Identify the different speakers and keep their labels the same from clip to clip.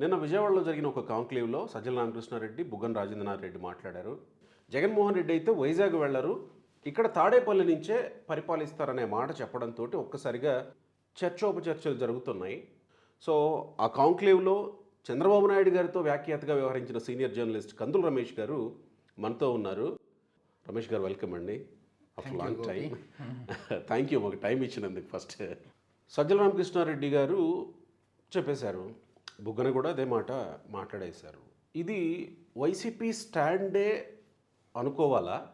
Speaker 1: నిన్న విజయవాడలో జరిగిన ఒక కాంక్లేవ్లో సజ్జల రామకృష్ణారెడ్డి బుగ్గన రాజేంద్రనాథ్ రెడ్డి మాట్లాడారు. జగన్మోహన్ రెడ్డి అయితే వైజాగ్ వెళ్ళరు. ఇక్కడ తాడేపల్లి నుంచే పరిపాలిస్తారనే మాట చెప్పడంతో ఒక్కసారిగా చర్చోపచర్చలు జరుగుతున్నాయి. సో ఆ కాంక్లేవ్లో చంద్రబాబు నాయుడు గారితో వ్యాఖ్యాతగా వ్యవహరించిన సీనియర్ జర్నలిస్ట్ కందుల రమేష్ గారు మనతో ఉన్నారు. రమేష్ గారు వెల్కమ్ అండి. లాంగ్ టైం థ్యాంక్ యూ మాకు టైం ఇచ్చినందుకు ఫస్ట్. సజ్జల రామకృష్ణారెడ్డి గారు చెప్పేశారు. బుగ్గన కూడా అదే మాట మాట్లాడేశారు. ఇది వైసీపీ స్టాండే అనుకోవాలా?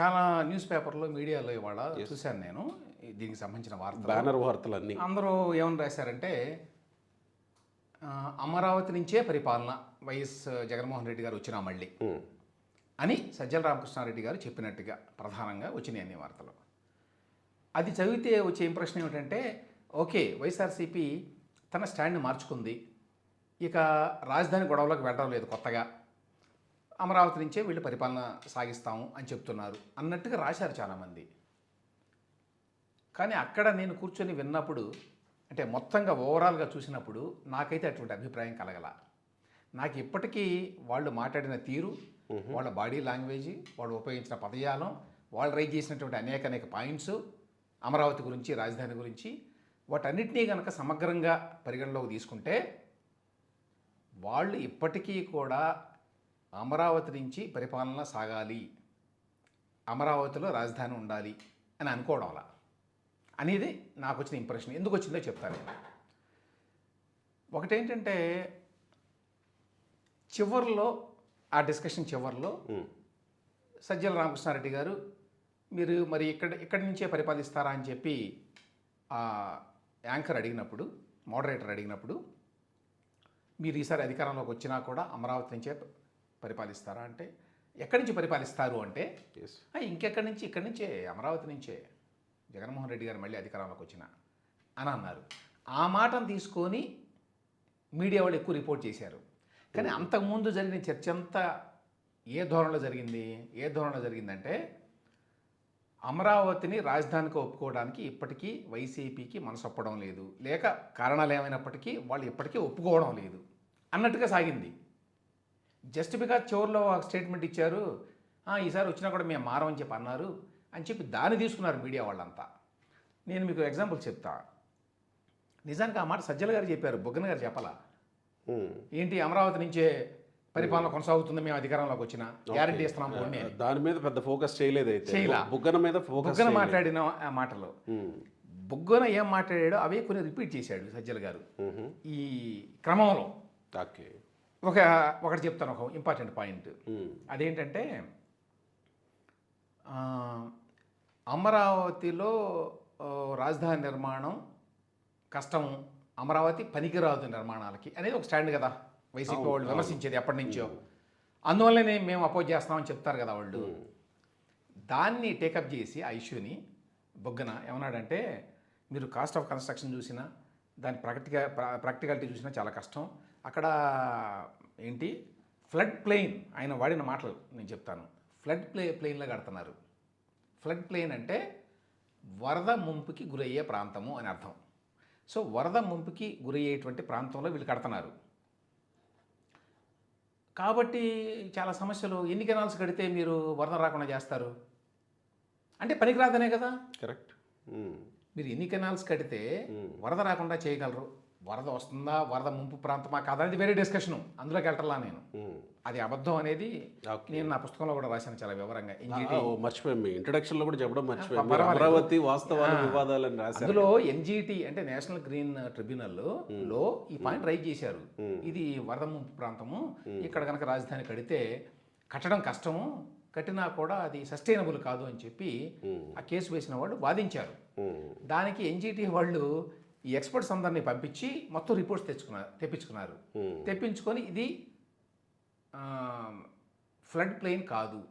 Speaker 2: చాలా న్యూస్ పేపర్లో మీడియాలో ఇవాళ చూశాను నేను. దీనికి సంబంధించిన వార్తలు.
Speaker 1: బ్యానర్ వార్తలన్నీ.
Speaker 2: అందరూ ఏమని రాశారంటే అమరావతి నుంచే పరిపాలన వైఎస్ జగన్మోహన్ రెడ్డి గారు వచ్చినా మళ్ళీ. అని సజ్జల రామకృష్ణారెడ్డి గారు చెప్పినట్టుగా ప్రధానంగా వచ్చినాయి అన్ని వార్తలు. అది చదివితే వచ్చే ఇంప్రెషన్ ఏమిటంటే ఓకే వైఎస్ఆర్సీపీ తన స్టాండ్ని మార్చుకుంది. ఇక రాజధాని గొడవలోకి వెళ్ళడం లేదు కొత్తగా. అమరావతి నుంచే వీళ్ళు పరిపాలన సాగిస్తాము అని చెప్తున్నారు అన్నట్టుగా రాశారు చాలామంది. కానీ అక్కడ నేను కూర్చొని విన్నప్పుడు అంటే మొత్తంగా ఓవరాల్గా చూసినప్పుడు నాకైతే అటువంటి అభిప్రాయం కలగల. నాకు ఇప్పటికీ వాళ్ళు మాట్లాడిన తీరు వాళ్ళ బాడీ లాంగ్వేజ్ వాళ్ళు ఉపయోగించిన పదజాలం వాళ్ళు రైజ్ చేసినటువంటి అనేక అనేక పాయింట్స్ అమరావతి గురించి రాజధాని గురించి వాటన్నిటినీ కనుక సమగ్రంగా పరిగణలోకి తీసుకుంటే వాళ్ళు ఇప్పటికీ కూడా అమరావతి నుంచి పరిపాలన సాగాలి. అమరావతిలో రాజధాని ఉండాలి అని అనుకోవడం అలా. అనేది నాకు వచ్చిన ఇంప్రెషన్ ఎందుకు వచ్చిందో చెప్తాను నేను. ఒకటేంటంటే చివరిలో ఆ డిస్కషన్ చివరిలో సజ్జల రామకృష్ణారెడ్డి గారు మీరు మరి ఇక్కడ ఇక్కడి నుంచే పరిపాలిస్తారా అని చెప్పి ఆ యాంకర్ అడిగినప్పుడు మోడరేటర్ అడిగినప్పుడు మీరు ఈసారి అధికారంలోకి వచ్చినా కూడా అమరావతి నుంచే పరిపాలిస్తారా అంటే ఎక్కడి నుంచి పరిపాలిస్తారు అంటే
Speaker 1: yes.
Speaker 2: "ఆ, ఇంకెక్కడి నుంచి ఇక్కడి నుంచే అమరావతి నుంచే జగన్మోహన్ రెడ్డి గారు మళ్ళీ అధికారంలోకి వచ్చిన అని అన్నారు. ఆ మాటను తీసుకొని మీడియా వాళ్ళు ఎక్కువ రిపోర్ట్ చేశారు. కానీ అంతకుముందు జరిగిన చర్చ అంతా ఏ ధోరణిలో జరిగింది? ఏ ధోరణిలో జరిగిందంటే అమరావతిని రాజధానిగా ఒప్పుకోవడానికి ఇప్పటికీ వైసీపీకి మనసొప్పడం లేదు. లేక కారణాలు ఏమైనప్పటికీ వాళ్ళు ఇప్పటికీ ఒప్పుకోవడం లేదు. అన్నట్టుగా సాగింది. జస్ట్ బికాజ్ చివరిలో ఒక స్టేట్మెంట్ ఇచ్చారు "ఆ, ఈసారి వచ్చినా కూడా మేము మారమని చెప్పి అన్నారు అని చెప్పి దాన్ని తీసుకున్నారు మీడియా వాళ్ళంతా. నేను మీకు ఎగ్జాంపుల్ చెప్తా. నిజానికి ఆ మాట సజ్జల గారు చెప్పారు బుగ్గన గారు చెప్పాలా. ఏంటి అమరావతి నుంచే పరిపాలన కొనసాగుతుంది మేము అధికారంలోకి వచ్చిన? గ్యారంటీ ఇస్తున్నాం.
Speaker 1: దాని మీద పెద్ద ఫోకస్ చేయలేదు. బుగ్గన మీద ఫోకస్
Speaker 2: బుగ్గన మాట్లాడిన ఆ మాటలు. బుగ్గన ఏం మాట్లాడాడో అవే కొన్ని రిపీట్ చేశాడు సజ్జల గారు. ఈ క్రమంలో.
Speaker 1: ఓకే
Speaker 2: ఒక ఒకటి చెప్తాను ఒక ఇంపార్టెంట్ పాయింట్. అదేంటంటే అమరావతిలో రాజధాని నిర్మాణం కష్టం అమరావతి పనికిరాదు నిర్మాణాలకి. అనేది ఒక స్టాండ్ కదా. వైసీపీ వాళ్ళు విమర్శించేది ఎప్పటి నుంచో. అందువల్లనే మేము అపోజ్ చేస్తామని చెప్తారు కదా వాళ్ళు. దాన్ని టేకప్ చేసి ఆ ఇష్యూని బొగ్గన ఏమన్నాడంటే మీరు కాస్ట్ ఆఫ్ కన్స్ట్రక్షన్ చూసినా దాని ప్రాక్టిక ప్రాక్టికాలిటీ చూసినా చాలా కష్టం. అక్కడ ఏంటి? ఫ్లడ్ ప్లెయిన్ ఆయన వాడిన మాటలు నేను చెప్తాను. ఫ్లడ్ ప్లే ప్లెయిన్లో కడుతున్నారు ఫ్లడ్ ప్లెయిన్ అంటే వరద ముంపుకి గురయ్యే ప్రాంతము అని అర్థం. సో వరద ముంపుకి గురయ్యేటువంటి ప్రాంతంలో వీళ్ళు కడుతున్నారు. కాబట్టి చాలా సమస్యలు. ఎన్ని కెనాల్స్ కడితే మీరు వరద రాకుండా చేస్తారు? అంటే పనికిరాదనే కదా?
Speaker 1: కరెక్ట్.
Speaker 2: మీరు ఎన్ని కెనాల్స్ కడితే వరద రాకుండా చేయగలరు? వరద వస్తుందా వరద ముంపు ప్రాంతమా కాదా అనేది వేరే డిస్కషను. అందులోకి వెళ్ళటలా నేను. అది అబద్ధం అనేది. నేను నా పుస్తకంలో కూడా రాశాను చాలా వివరంగా.
Speaker 1: మర్చిపోయాం మీ ఇంట్రడక్షన్లో కూడా చెప్పడం మర్చిపోయాం. అమరావతి వాస్తవాలు వివాదాలు అని రాశారు.
Speaker 2: అందులో ఎన్జిటి అంటే నేషనల్ గ్రీన్ ట్రిబ్యునల్లో ఈ పాయింట్ రైజ్ చేశారు. ఇది వరద ముంపు ప్రాంతము. ఇక్కడ కనుక రాజధాని కడితే కట్టడం కష్టము. కట్టినా కూడా అది సస్టైనబుల్ కాదు అని చెప్పి ఆ కేసు వేసిన వాళ్ళు వాదించారు. దానికి ఎన్జిటి వాళ్ళు ఈ ఎక్స్పర్ట్స్ అందరినీ పంపించి మొత్తం రిపోర్ట్స్ తెచ్చుకున్నారు తెప్పించుకున్నారు. తెప్పించుకొని ఇది ఫ్లడ్ ప్లెయిన్ కాదు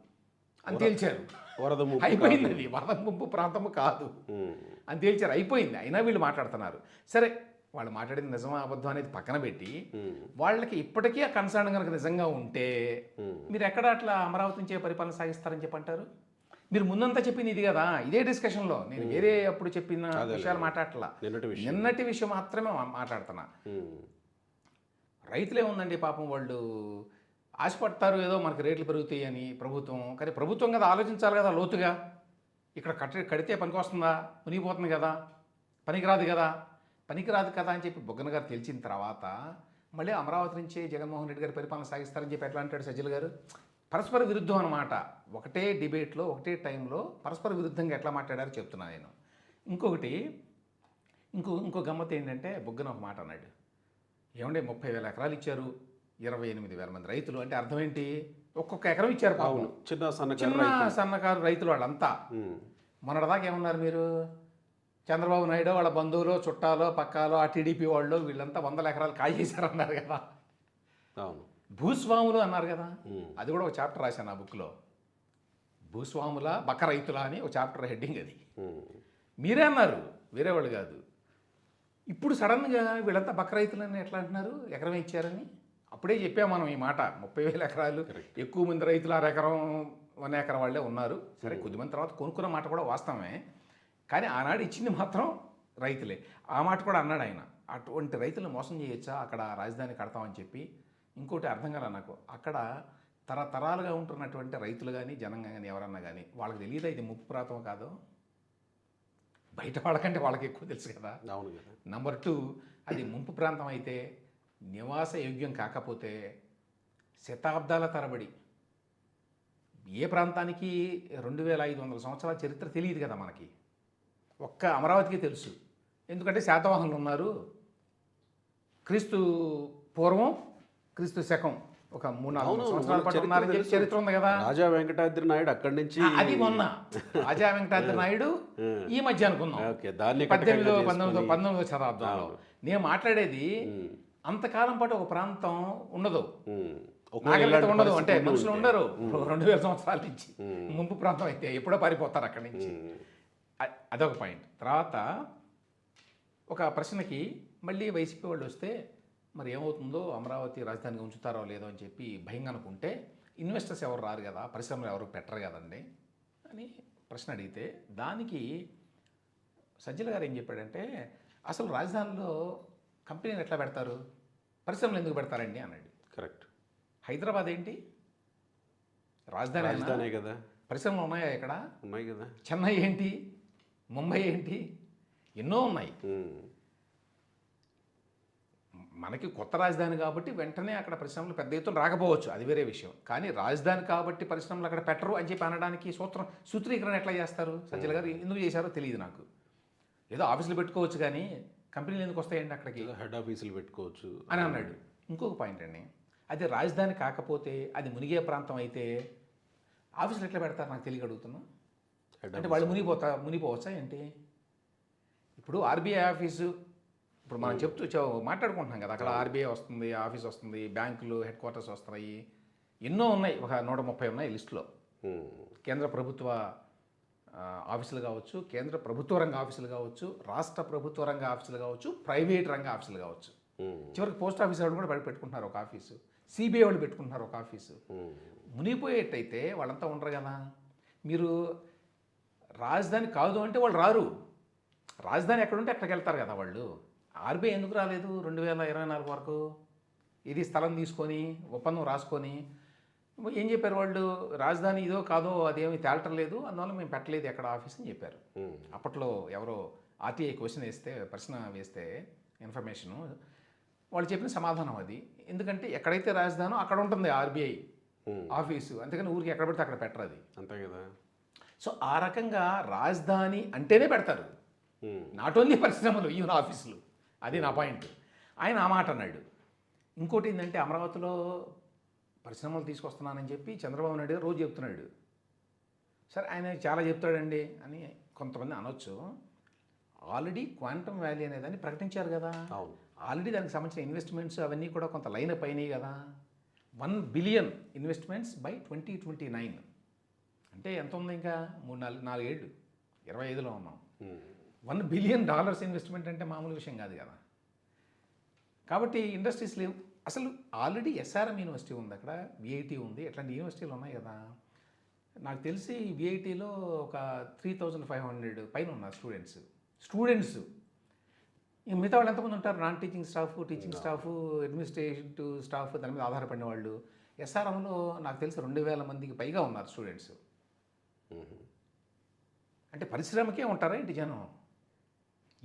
Speaker 2: అని తేల్చారు.
Speaker 1: వరద
Speaker 2: అయిపోయింది అది వరద ముంపు ప్రాంతము కాదు. అని తేల్చారు. అయిపోయింది. అయినా వీళ్ళు మాట్లాడుతున్నారు. సరే వాళ్ళు మాట్లాడింది నిజమా అబద్ధం అనేది పక్కన పెట్టి వాళ్ళకి ఇప్పటికీ ఆ కన్సర్న్ కనుక నిజంగా ఉంటే. మీరు ఎక్కడ అట్లా అమరావతి నుంచే పరిపాలన సాగిస్తారని చెప్పి అంటారు మీరు ముందంతా చెప్పింది ఇది కదా ఇదే డిస్కషన్లో. నేను వేరే అప్పుడు చెప్పిన విషయాలు మాట్లాడట్లా.
Speaker 1: నిన్నటి విషయం.
Speaker 2: మాత్రమే మాట్లాడుతున్నా. రైతులే ఉందండి పాపం వాళ్ళు. ఆశపడతారు ఏదో మనకి రేట్లు పెరుగుతాయి అని ప్రభుత్వం. కానీ ప్రభుత్వం కదా ఆలోచించాలి కదా లోతుగా. ఇక్కడ కట్టి కడితే పనికి వస్తుందా? మునిగిపోతుంది కదా. పనికిరాదు కదా. పనికిరాదు కదా అని చెప్పి బొగ్గన గారు తెలిసిన తర్వాత మళ్ళీ అమరావతి నుంచి జగన్మోహన్ రెడ్డి గారి పరిపాలన సాగిస్తారని చెప్పి ఎట్లా అంటాడు సజ్జల గారు? పరస్పర విరుద్ధం అనమాట ఒకటే డిబేట్లో ఒకటే టైంలో పరస్పర విరుద్ధంగా ఎట్లా మాట్లాడారో చెప్తున్నా నేను. ఇంకొకటి ఇంకో ఇంకో గమ్మత్ ఏంటంటే బొగ్గన ఒక మాట అన్నాడు. ఏమంటే ముప్పై వేల ఎకరాలు ఇచ్చారు? ఇరవై ఎనిమిది వేల మంది రైతులు. అంటే అర్థం ఏంటి? ఒక్కొక్క ఎకరం ఇచ్చారు
Speaker 1: అవును. చిన్న సన్నకారు
Speaker 2: సన్నకారు రైతులు వాళ్ళంతా. మొన్నటిదాకా ఏమన్నారు మీరు? చంద్రబాబు నాయుడు వాళ్ళ బంధువులు చుట్టాలో పక్కాలో ఆ టీడీపీ వాళ్ళు వీళ్ళంతా వందల ఎకరాలు కాజేశారన్నారు కదా.
Speaker 1: అవును.
Speaker 2: భూస్వాములు అన్నారు కదా. అది కూడా ఒక చాప్టర్ రాశాను ఆ బుక్లో. భూస్వాముల బక్క రైతుల అని ఒక చాప్టర్ హెడ్డింగ్ అది. మీరే అన్నారు వేరే వాళ్ళు కాదు. ఇప్పుడు సడన్గా వీళ్ళంతా బక్క రైతులని ఎట్లా అంటున్నారు? ఎకరం ఇచ్చారని. అప్పుడే చెప్పాం మనం ఈ మాట. ముప్పై వేల ఎకరాలు ఎక్కువ మంది రైతులు అర ఎకరం వన్ ఎకరం వాళ్ళే ఉన్నారు. సరే కొద్దిమంది తర్వాత కొనుక్కున్న మాట కూడా వాస్తవమే. కానీ ఆనాడు ఇచ్చింది మాత్రం రైతులే. ఆ మాట కూడా అన్నాడు ఆయన. అటువంటి రైతులను మోసం చేయొచ్చా? అక్కడ రాజధాని కడతామని చెప్పి ఇంకోటి అర్థం కాల నాకు. అక్కడ తరతరాలుగా ఉంటున్నటువంటి రైతులు కానీ జనం కానీ ఎవరన్నా కానీ వాళ్ళకి తెలియదా ఇది ముప్పు ప్రాంతం కాదో? బయట వాళ్ళకంటే వాళ్ళకి ఎక్కువ తెలుసు కదా.
Speaker 1: అవును కదా.
Speaker 2: నంబర్ టూ అది ముంపు ప్రాంతం అయితే నివాస యోగ్యం కాకపోతే శతాబ్దాల తరబడి ఏ ప్రాంతానికి రెండు వేల ఐదు వందల సంవత్సరాల చరిత్ర తెలియదు కదా మనకి. ఒక్క అమరావతికి తెలుసు. ఎందుకంటే శాతవాహనులు ఉన్నారు. క్రీస్తు పూర్వం క్రీస్తు శకం ఒక మూడు నాలుగు సంవత్సరాల పాటు
Speaker 1: చరిత్ర
Speaker 2: ఉన్నారని చెప్పి. చరిత్ర ఉంది కదా.
Speaker 1: రాజా వెంకటాద్రి నాయుడు అక్కడి నుంచి
Speaker 2: అది మొన్న. రాజా వెంకటాద్రి నాయుడు ఈ మధ్య
Speaker 1: దాన్ని
Speaker 2: పద్దెనిమిదో పంతొమ్మిదో పంతొమ్మిదో శతాబ్దంలో. నేను మాట్లాడేది. అంతకాలం పాటు ఒక ప్రాంతం ఉండదు. నాగరికత ఉండదు. అంటే మనుషులు. ఉండరు. రెండు వేల సంవత్సరాల నుంచి. ముంపు ప్రాంతం అయితే ఎప్పుడో పారిపోతారు అక్కడి నుంచి. అదొక పాయింట్. తర్వాత ఒక ప్రశ్నకి మళ్ళీ వైసీపీ వాళ్ళు వస్తే మరి ఏమవుతుందో అమరావతి రాజధానిగా ఉంచుతారో లేదో అని చెప్పి భయంగా అనుకుంటే ఇన్వెస్టర్స్ ఎవరు రారు కదా పరిశ్రమలు ఎవరు పెట్టరు కదండి అని ప్రశ్న అడిగితే దానికి సజ్జల గారు ఏం చెప్పాడంటే అసలు రాజధానిలో కంపెనీలు ఎట్లా పెడతారు? పరిశ్రమలు ఎందుకు పెడతారండి? అన్నాడు
Speaker 1: కరెక్ట్
Speaker 2: హైదరాబాద్ ఏంటి? రాజధాని?
Speaker 1: రాజధానే కదా.
Speaker 2: పరిశ్రమలు ఉన్నాయా ఇక్కడ?
Speaker 1: ఉన్నాయి కదా.
Speaker 2: చెన్నై ఏంటి? ముంబై ఏంటి? ఎన్నో ఉన్నాయి. మనకి కొత్త రాజధాని కాబట్టి వెంటనే అక్కడ పరిశ్రమలు పెద్ద ఎత్తున రాకపోవచ్చు. అది వేరే విషయం. కానీ రాజధాని కాబట్టి పరిశ్రమలు అక్కడ పెట్టరు అని చెప్పి అనడానికి సూత్రం సూత్రీకరణ ఎట్లా చేస్తారు? సజ్జల గారు ఎందుకు చేశారో తెలియదు నాకు. ఏదో ఆఫీసులు పెట్టుకోవచ్చు కానీ కంపెనీలు ఎందుకు వస్తాయండి అక్కడికి?
Speaker 1: హెడ్ ఆఫీసులు పెట్టుకోవచ్చు.
Speaker 2: అని అన్నాడు. ఇంకొక పాయింట్ అండి. అది రాజధాని కాకపోతే అది మునిగే ప్రాంతం అయితే ఆఫీసులు ఎట్లా పెడతారు నాకు తెలియక అడుగుతున్నా.
Speaker 1: హెడ్
Speaker 2: అంటే వాళ్ళు మునిగిపోతా మునిగిపోవచ్చా ఏంటి? ఇప్పుడు ఆర్బీఐ ఆఫీసు ఇప్పుడు మనం చెప్తూ మాట్లాడుకుంటున్నాం కదా అక్కడ ఆర్బీఐ వస్తుంది ఆఫీస్ వస్తుంది బ్యాంకులు హెడ్ క్వార్టర్స్ వస్తాయి ఎన్నో ఉన్నాయి ఒక నూట ముప్పై ఉన్నాయి లిస్టులో. కేంద్ర ప్రభుత్వ ఆఫీసులు కావచ్చు కేంద్ర ప్రభుత్వ రంగ ఆఫీసులు కావచ్చు రాష్ట్ర ప్రభుత్వ రంగ ఆఫీసులు కావచ్చు ప్రైవేట్ రంగ ఆఫీసులు కావచ్చు. చివరికి పోస్ట్ ఆఫీస్ వాళ్ళు కూడా బయట పెట్టుకుంటున్నారు ఒక ఆఫీసు సిబిఐ వాళ్ళు పెట్టుకుంటున్నారు ఒక ఆఫీసు. మునిగిపోయేటైతే వాళ్ళంతా ఉండరు కదా. మీరు రాజధాని కాదు అంటే వాళ్ళు రారు. రాజధాని ఎక్కడుంటే అక్కడికి వెళ్తారు కదా వాళ్ళు. ఆర్బీఐ ఎందుకు రాలేదు రెండు వేల ఇరవై నాలుగు వరకు? ఇది స్థలం తీసుకొని ఒప్పందం రాసుకొని. ఏం చెప్పారు వాళ్ళు? రాజధాని ఇదో కాదో అదేమి తేలటం లేదు అందువల్ల మేము పెట్టలేదు ఎక్కడ ఆఫీస్ అని చెప్పారు. అప్పట్లో ఎవరో ఆర్టీఐ క్వశ్చన్ వేస్తే ప్రశ్న వేస్తే ఇన్ఫర్మేషను వాళ్ళు చెప్పిన సమాధానం అది. ఎందుకంటే ఎక్కడైతే రాజధానో అక్కడ ఉంటుంది ఆర్బీఐ. ఆఫీసు. అంతేకాని ఊరికి ఎక్కడ పెడితే అక్కడ పెట్టరు అది.
Speaker 1: అంతే కదా.
Speaker 2: సో ఆ రకంగా రాజధాని అంటేనే పెడతారు. నాట్ ఓన్లీ పరిశ్రమలు ఈవెన్ ఆఫీసులు. అది నా పాయింట్. ఆయన ఆ మాట అన్నాడు. ఇంకోటి ఏంటంటే అమరావతిలో పరిశ్రమలు తీసుకొస్తున్నానని చెప్పి చంద్రబాబు నాయుడు గారు రోజు చెప్తున్నాడు. సరే ఆయన చాలా చెప్తాడండి అని కొంతమంది అనొచ్చు. ఆల్రెడీ క్వాంటమ్ వ్యాలీ అనేదాన్ని ప్రకటించారు కదా. ఆల్రెడీ దానికి సంబంధించిన ఇన్వెస్ట్మెంట్స్ అవన్నీ కూడా కొంత లైన్ అప్ అయినాయి కదా. One billion investments by twenty twenty nine. అంటే ఎంత ఉంది ఇంకా? మూడు నాలుగు నాలుగేళ్ళు. ఇరవై ఐదులో ఉన్నాం. వన్ బిలియన్ డాలర్స్ ఇన్వెస్ట్మెంట్ అంటే మామూలు విషయం కాదు కదా. కాబట్టి ఇండస్ట్రీస్ లేవు. అసలు ఆల్రెడీ ఎస్ఆర్ఎం యూనివర్సిటీ ఉంది అక్కడ విఐటి ఉంది. ఇట్లాంటి యూనివర్సిటీలు ఉన్నాయి కదా? నాకు తెలిసి విఐటిలో ఒక త్రీ థౌజండ్ ఫైవ్ హండ్రెడ్ పైన ఉన్నారు స్టూడెంట్స్. స్టూడెంట్స్. ఇంక మిగతా వాళ్ళు ఎంతమంది ఉంటారు? Non teaching staff teaching staff administrative staff దాని మీద ఆధారపడిన వాళ్ళు. ఎస్ఆర్ఎంలో నాకు తెలిసి రెండు వేల మందికి పైగా ఉన్నారు స్టూడెంట్స్. అంటే పరిశ్రమకే ఉంటారా ఏంటి జనం?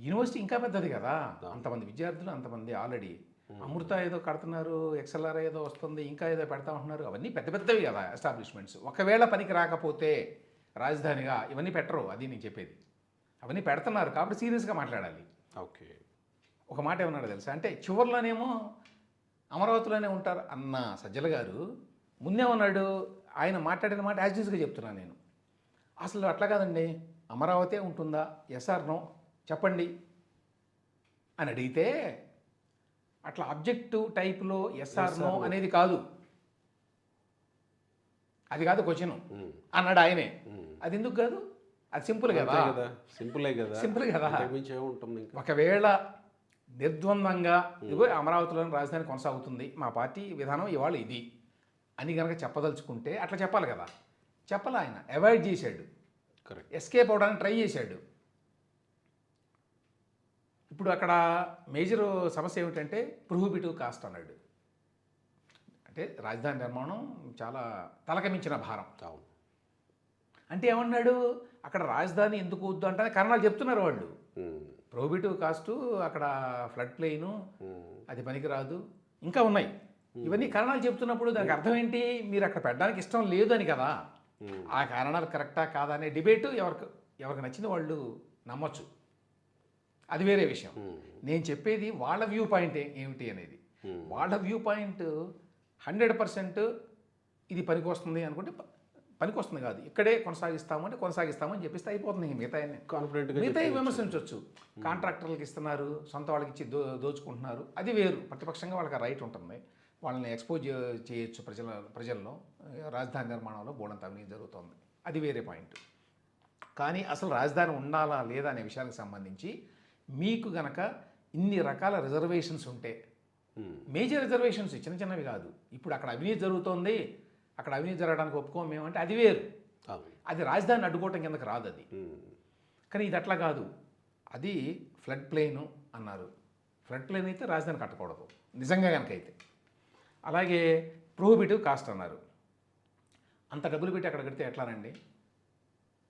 Speaker 2: యూనివర్సిటీ ఇంకా పెద్దది కదా. అంతమంది విద్యార్థులు అంతమంది ఆల్రెడీ అమృత ఏదో కడుతున్నారు ఎక్స్ఎల్ఆర్ ఏదో వస్తుంది ఇంకా ఏదో పెడతా ఉంటున్నారు. అవన్నీ పెద్ద పెద్దవి కదా ఎస్టాబ్లిష్మెంట్స్ ఒకవేళ పనికి రాకపోతే రాజధానిగా ఇవన్నీ పెట్టరు అది నేను చెప్పేది. అవన్నీ పెడుతున్నారు కాబట్టి సీరియస్గా మాట్లాడాలి.
Speaker 1: ఓకే.
Speaker 2: ఒక మాట ఏమన్నాడు తెలుసా? అంటే చివరిలోనేమో అమరావతిలోనే ఉంటారు అన్న సజ్జల గారు. ముందే ఉన్నాడు ఆయన మాట్లాడిన మాట యాజ్ యూజ్గా చెప్తున్నాను నేను. అసలు అట్లా కాదండి. అమరావతి ఉంటుందా? ఎస్ఆర్ నో చెప్పండి. అని అడిగితే అట్లా అబ్జెక్టివ్ టైప్లో ఎస్ఆర్ నో అనేది కాదు. అది కాదు క్వశ్చన్. అన్నాడు ఆయనే. అది ఎందుకు కాదు? అది సింపుల్ కదా?
Speaker 1: సింపులే కదా.
Speaker 2: సింపుల్ కదా. ఒకవేళ నిర్ద్వందంగా ఇదిగో అమరావతిలోని రాజధాని కొనసాగుతుంది. మా పార్టీ విధానం ఇవాళ ఇది. అని కనుక చెప్పదలుచుకుంటే అట్లా చెప్పాలి కదా. చెప్పాలి ఆయన. అవాయిడ్ చేశాడు. ఎస్కేప్ అవడానికి ట్రై చేశాడు. ఇప్పుడు అక్కడ మేజర్ సమస్య ఏమిటంటే ప్రొహిబిటివ్ కాస్ట్ అన్నాడు. అంటే రాజధాని నిర్మాణం చాలా తలకమించిన భారం.
Speaker 1: అవును.
Speaker 2: అంటే ఏమన్నాడు? అక్కడ రాజధాని ఎందుకు వద్దు అంటే కారణాలు చెప్తున్నారు వాళ్ళు.
Speaker 1: మ్మ్.
Speaker 2: ప్రోబిటివ్ కాస్టు అక్కడ ఫ్లడ్ ప్లేను
Speaker 1: మ్మ్.
Speaker 2: అది పనికిరాదు ఇంకా ఉన్నాయి. ఇవన్నీ కారణాలు చెప్తున్నప్పుడు దానికి అర్థం ఏంటి? మీరు అక్కడ పెట్టడానికి ఇష్టం లేదు అని కదా. ఆ కారణాలు కరెక్టా కాదా అనే డిబేట్ ఎవరికి ఎవరికి నచ్చిన వాళ్ళు నమ్మొచ్చు. అది వేరే విషయం. నేను చెప్పేది వాళ్ళ వ్యూ పాయింట్ ఏమిటి అనేది. వాళ్ళ వ్యూ పాయింట్ హండ్రెడ్ పర్సెంట్ ఇది పనికి వస్తుంది అనుకుంటే ప- పనికి వస్తుంది కాదు. ఇక్కడే కొనసాగిస్తామంటే కొనసాగిస్తామని చెప్పిస్తే అయిపోతుంది మిగతా మిగతా విమర్శించవచ్చు కాంట్రాక్టర్లకు ఇస్తున్నారు సొంత వాళ్ళకి ఇచ్చి దో దోచుకుంటున్నారు. అది వేరు. ప్రతిపక్షంగా వాళ్ళకి ఆ రైట్ ఉంటుంది. వాళ్ళని ఎక్స్పోజ్ చేయొచ్చు ప్రజల ప్రజల్లో. రాజధాని నిర్మాణంలో బోడంత అవినీతి జరుగుతుంది. అది వేరే పాయింట్. కానీ అసలు రాజధాని ఉండాలా లేదా అనే విషయానికి సంబంధించి మీకు గనక ఇన్ని రకాల రిజర్వేషన్స్ ఉంటే. మేజర్ రిజర్వేషన్స్ చిన్న చిన్నవి కాదు. ఇప్పుడు అక్కడ అవినీతి జరుగుతోంది అక్కడ అవినీతి జరగడానికి ఒప్పుకోం మేమంటే అది వేరు. అది రాజధాని అడ్డుకోవటం కిందకి రాదు అది. కానీ ఇది అట్లా కాదు. అది ఫ్లడ్ ప్లేను అన్నారు. ఫ్లడ్ ప్లేన్ అయితే రాజధాని కట్టకూడదు. నిజంగా కనుక అయితే. అలాగే ప్రోహిబిటివ్ కాస్ట్ అన్నారు. అంత డబ్బులు పెట్టి అక్కడ కడితే ఎట్లానండి?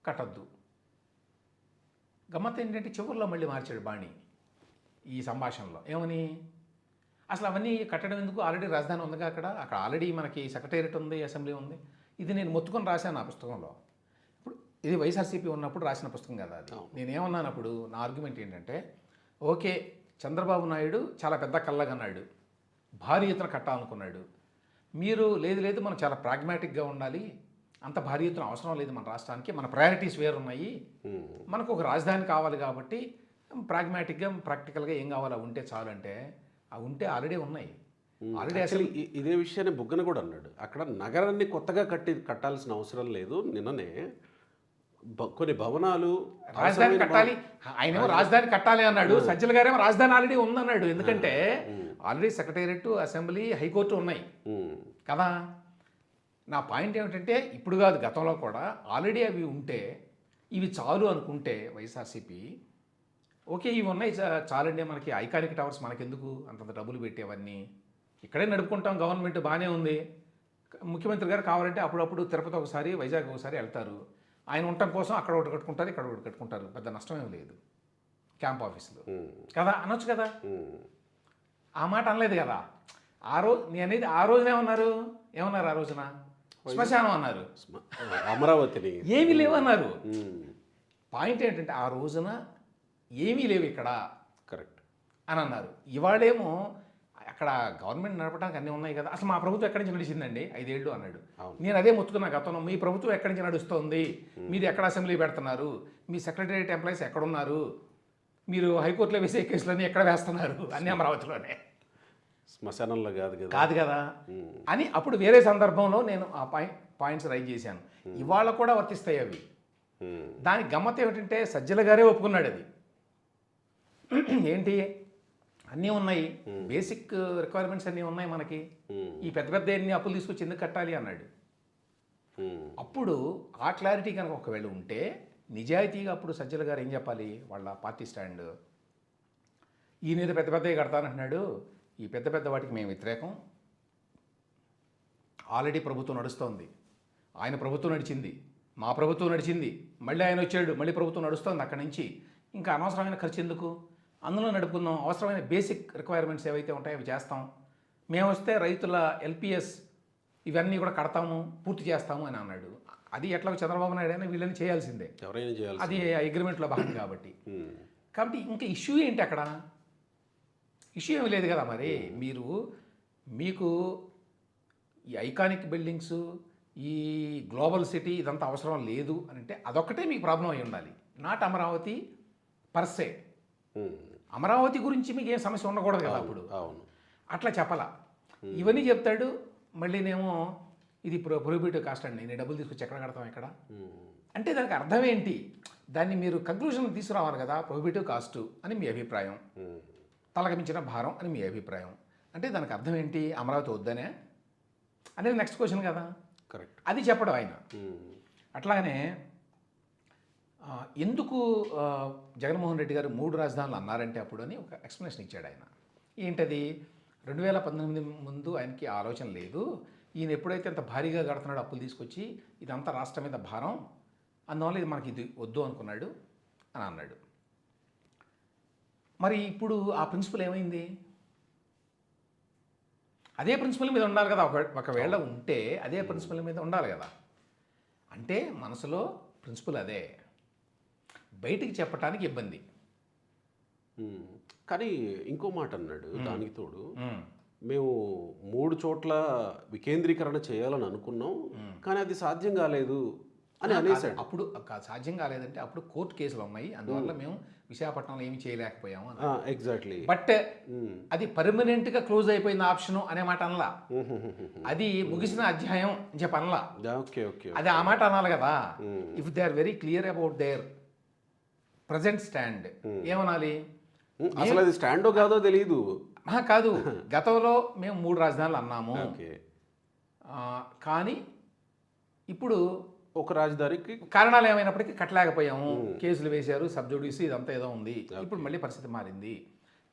Speaker 2: కట్టద్దు. గమ్మత్ ఏంటంటే చివరిలో మళ్ళీ మార్చాడు బాణి ఈ సంభాషణలో. ఏమని? అసలు అవన్నీ కట్టడం ఎందుకు? ఆల్రెడీ రాజధాని ఉందిగా అక్కడ? అక్కడ ఆల్రెడీ మనకి సెక్రటేరియట్ ఉంది అసెంబ్లీ ఉంది. ఇది నేను మొత్తుకొని రాశాను ఆ పుస్తకంలో. ఇప్పుడు ఇది వైఎస్ఆర్సీపీ ఉన్నప్పుడు రాసిన పుస్తకం కదా అది. నేనేమన్నాను అప్పుడు నా ఆర్గ్యుమెంట్ ఏంటంటే ఓకే చంద్రబాబు నాయుడు చాలా పెద్ద కళ్ళగన్నాడు. భారీ ఎత్తున కట్టాలనుకున్నాడు. మీరు లేదు లేదు మనం చాలా ప్రాగ్మాటిక్గా ఉండాలి. అంత భారీ ఎత్తున అవసరం లేదు మన రాష్ట్రానికి. మన ప్రయారిటీస్ వేరున్నాయి. మనకు ఒక రాజధాని కావాలి కాబట్టి ప్రాగ్మాటిక్గా ప్రాక్టికల్గా ఏం కావాలో? ఉంటే చాలు అంటే అవి ఉంటే ఆల్రెడీ ఉన్నాయి. ఆల్రెడీ అసలు
Speaker 1: ఇదే విషయాన్ని బుగ్గన కూడా అన్నాడు. అక్కడ నగరాన్ని కొత్తగా కట్టి కట్టాల్సిన అవసరం లేదు. నిన్ననే కొన్ని భవనాలు
Speaker 2: రాజధాని కట్టాలి. ఆయనేమో రాజధాని కట్టాలి అన్నాడు. సజ్జల గారేమో రాజధాని ఆల్రెడీ ఉందన్నాడు. ఎందుకంటే ఆల్రెడీ సెక్రటేరియట్ అసెంబ్లీ హైకోర్టు ఉన్నాయి. కదా? నా పాయింట్ ఏమిటంటే ఇప్పుడు కాదు గతంలో కూడా ఆల్రెడీ అవి ఉంటే ఇవి చాలు అనుకుంటే వైఎస్ఆర్సీపీ ఓకే ఇవి ఉన్నాయి చాలండి మనకి ఐకానిక్ టవర్స్ మనకెందుకు? అంతంత డబ్బులు పెట్టేవన్నీ. ఇక్కడే నడుపుకుంటాం గవర్నమెంట్ బాగానే ఉంది. ముఖ్యమంత్రి గారు కావాలంటే అప్పుడప్పుడు తిరుపతి ఒకసారి వైజాగ్ ఒకసారి వెళ్తారు. ఆయన ఉండటం కోసం అక్కడ ఒకటి కట్టుకుంటారు ఇక్కడ ఒకటి కట్టుకుంటారు. పెద్ద నష్టమేం లేదు. క్యాంప్ ఆఫీసులో. కదా? అనొచ్చు కదా. ఆ మాట అనలేదు కదా? ఆ రోజు నేను అనేది ఆ రోజున ఏమన్నారు? ఏమన్నారు ఆ రోజున? శ్మశానం అన్నారు
Speaker 1: అమరావతిని.
Speaker 2: ఏమీ లేవన్నారు. పాయింట్ ఏంటంటే ఆ రోజున ఏమీ లేవు ఇక్కడ.
Speaker 1: కరెక్ట్.
Speaker 2: అని అన్నారు. ఇవాళేమో అక్కడ గవర్నమెంట్ నడపడానికి అన్నీ ఉన్నాయి కదా. అసలు మా ప్రభుత్వం ఎక్కడి నుంచి నడిచిందండి? ఐదేళ్ళు అన్నాడు. నేను అదే మొత్తుకున్నా గతంలో మీ ప్రభుత్వం ఎక్కడి నుంచి నడుస్తోంది? మీరు ఎక్కడ అసెంబ్లీ పెడుతున్నారు? మీ సెక్రటరియట్ ఎంప్లాయీస్ ఎక్కడున్నారు? మీరు హైకోర్టులో వేసే కేసులన్నీ ఎక్కడ వేస్తున్నారు? అన్ని అమరావతిలోనే.
Speaker 1: శ్మశానంలో కాదు కదా.
Speaker 2: కాదు కదా. అని అప్పుడు వేరే సందర్భంలో నేను ఆ పాయింట్ పాయింట్స్ రైజ్ చేశాను. ఇవాళ కూడా వర్తిస్తాయి అవి. దానికి గమ్మత్ ఏమిటంటే సజ్జల గారే ఒప్పుకున్నాడు అది. ఏంటి? అన్నీ ఉన్నాయి. బేసిక్ రిక్వైర్మెంట్స్ అన్నీ ఉన్నాయి మనకి. ఈ పెద్ద పెద్ద ఎన్ని అప్పులు తీసుకొచ్చి ఎందుకు కట్టాలి అన్నాడు. అప్పుడు ఆ క్లారిటీ కనుక ఒకవేళ ఉంటే నిజాయితీగా అప్పుడు సజ్జల గారు ఏం చెప్పాలి? వాళ్ళ పార్టీ స్టాండ్ ఈయన ఏదో పెద్ద పెద్దవి కడతానంటున్నాడు. ఈ పెద్ద పెద్ద వాటికి మేము వ్యతిరేకం. ఆల్రెడీ ప్రభుత్వం నడుస్తోంది. ఆయన ప్రభుత్వం నడిచింది. మా ప్రభుత్వం నడిచింది. మళ్ళీ ఆయన వచ్చాడు. మళ్ళీ ప్రభుత్వం నడుస్తోంది అక్కడి నుంచి. ఇంకా అనవసరమైన ఖర్చు ఎందుకు? అందులో నడుపుకుందాం. అవసరమైన బేసిక్ రిక్వైర్మెంట్స్ ఏవైతే ఉంటాయో అవి చేస్తాం. మేము వస్తే రైతుల ఎల్పిఎస్ ఇవన్నీ కూడా కడతాము పూర్తి చేస్తాము అని అన్నాడు. అది ఎట్లా చంద్రబాబు నాయుడు అయినా వీళ్ళని చేయాల్సిందే.
Speaker 1: ఎవరైనా చేయాలి
Speaker 2: అది అగ్రిమెంట్లో భాగం కాబట్టి. కాబట్టి ఇంకా ఇష్యూ ఏంటి అక్కడ? ఇష్యూ ఏమి లేదు కదా మరి. మీరు మీకు ఈ ఐకానిక్ బిల్డింగ్స్ ఈ గ్లోబల్ సిటీ ఇదంతా అవసరం లేదు అని అంటే అదొక్కటే మీకు ప్రాబ్లం అయి ఉండాలి. Not Amaravati per se. అమరావతి గురించి మీకు ఏం సమస్య ఉండకూడదు కదా అప్పుడు.
Speaker 1: అవును.
Speaker 2: అట్లా చెప్పాలా? ఇవన్నీ చెప్తాడు మళ్ళీనేమో ఇది ప్రో ప్రొహిబిటివ్ కాస్ట్ అండి. నేను డబ్బులు తీసుకొచ్చి ఎక్కడ కడతాం ఇక్కడ. అంటే దానికి అర్థం ఏంటి? దాన్ని మీరు కంక్లూజన్ తీసుకురావాలి కదా ప్రొహిబిటివ్ కాస్ట్ అని మీ అభిప్రాయం.
Speaker 1: ఉమ్.
Speaker 2: తలకు మించిన భారం అని మీ అభిప్రాయం. అంటే దానికి అర్థం ఏంటి? అమరావతి వద్దనే? అనేది నెక్స్ట్ క్వశ్చన్ కదా.
Speaker 1: కరెక్ట్
Speaker 2: అది చెప్పడం ఆయన. అట్లాగనే ఎందుకు జగన్మోహన్ రెడ్డి గారు మూడు రాజధానులు అన్నారంటే అప్పుడు అని ఒక ఎక్స్ప్లెనేషన్ ఇచ్చాడు ఆయన. ఏంటది? రెండు వేల పంతొమ్మిది ముందు ఆయనకి ఆలోచన లేదు. ఈయన ఎప్పుడైతే అంత భారీగా కడుతున్నాడో అప్పులు తీసుకొచ్చి ఇదంతా రాష్ట్రం మీద భారం అందువల్ల ఇది మనకి ఇది వద్దు అనుకున్నాడు అని అన్నాడు. మరి ఇప్పుడు ఆ ప్రిన్సిపల్ ఏమైంది? అదే ప్రిన్సిపల్ మీద ఉండాలి కదా. ఒక- ఒకవేళ ఉంటే అదే ప్రిన్సిపల్ మీద ఉండాలి కదా. అంటే మనసులో ప్రిన్సిపల్ అదే. బయటికి చెప్పటానికి ఇబ్బంది.
Speaker 1: కానీ ఇంకో మాట అన్నాడు. దానికి తోడు మేము మూడు చోట్ల వికేంద్రీకరణ చేయాలని అనుకున్నాం. కానీ అది సాధ్యం కాలేదు. అని అనేసాడు
Speaker 2: అప్పుడు సాధ్యం కాలేదంటే అప్పుడు కోర్టు కేసులు ఉన్నాయి. అందువల్ల మేము. విశాఖపట్నంలో ఏమి చేయలేకపోయాము
Speaker 1: ఎగ్జాక్ట్లీ
Speaker 2: బట్ అది పర్మనెంట్గా క్లోజ్ అయిపోయిన ఆప్షన్ అనే మాట అనలా. అది ముగిసిన అధ్యాయం అని చెప్పి అనలా.
Speaker 1: ఓకే ఓకే
Speaker 2: అది ఆ మాట అనాలి కదా. If they are very clear about their present stand ఏమనాలి?
Speaker 1: అసలు అది స్టాండో కాదో తెలియదు
Speaker 2: కాదు. గతంలో మేము మూడు రాజధానులు అన్నాము. కానీ ఇప్పుడు
Speaker 1: ఒక రాజధానికి
Speaker 2: కారణాలు ఏమైనప్పటికీ కట్టలేకపోయాము. కేసులు వేశారు సబ్జుడిస్ ఇదంతా ఏదో ఉంది. ఇప్పుడు మళ్ళీ పరిస్థితి మారింది.